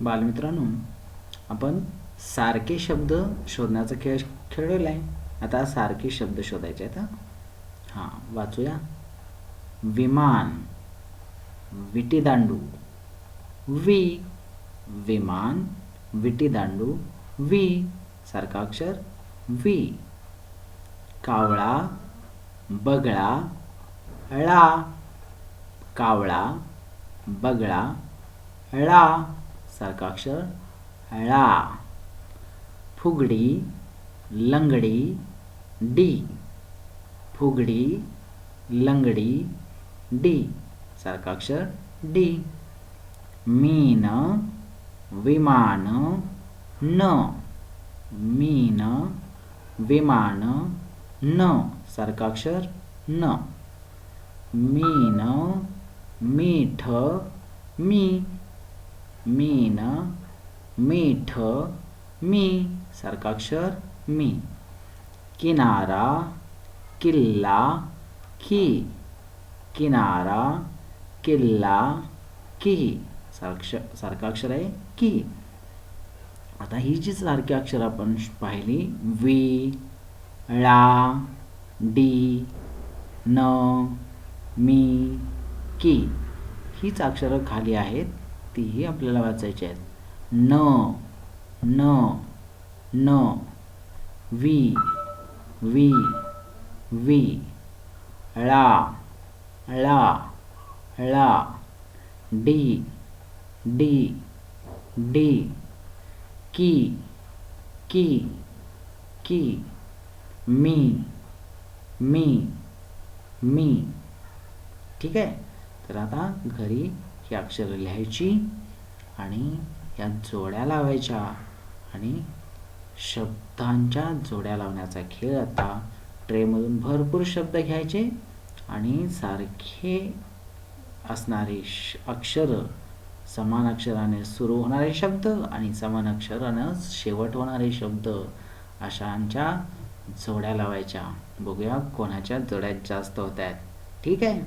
बालमित्रांनो आपण सारखे शब्द शोधण्याचा खेळ खेळलेला आहे आता सारखे शब्द शोधायचे आहेत हां. हां वाचूया. विमान. विटीदांडू. वी. विमान. विटीदांडू. वी. सारखा अक्षर. वी. कावळा. बगळा. ळा. कावळा. बगळा. ळा. सारखं अक्षर ळा फुगडी लंगडी डी. फुगडी लंगडी डी. सारखं अक्षर डी. मीन विमान न. मीन विमान न. सारखं अक्षर न. मीन मीठ मी. मीन मीठ मी सारखा अक्षर मी. किनारा किल्ला की. किनारा किल्ला की. सारक्ष सारखा अक्षर आहे की. आता ही जी सारखी अक्षर आपण पाहिली वी ळा डी न मी की. हीच अक्षरं खाली आहेत. तीही आपल्याला वाचायची आहेत. न न न वी वी वी ळा ळा ळा डी डी डी की की की मी मी मी. ठीक आहे? तर आता घरी ही अक्षरं लिहायची आणि या जोड्या लावायच्या आणि शब्दांच्या जोड्या लावण्याचा खेळ आता ट्रेमधून भरपूर शब्द घ्यायचे आणि सारखे असणारे श अक्षरं समान अक्षराने सुरू होणारे शब्द आणि समान अक्षरानं शेवट होणारे शब्द अशांच्या जोड्या लावायच्या. बघूया कोणाच्या जोड्या जास्त होत आहेत. ठीक आहे?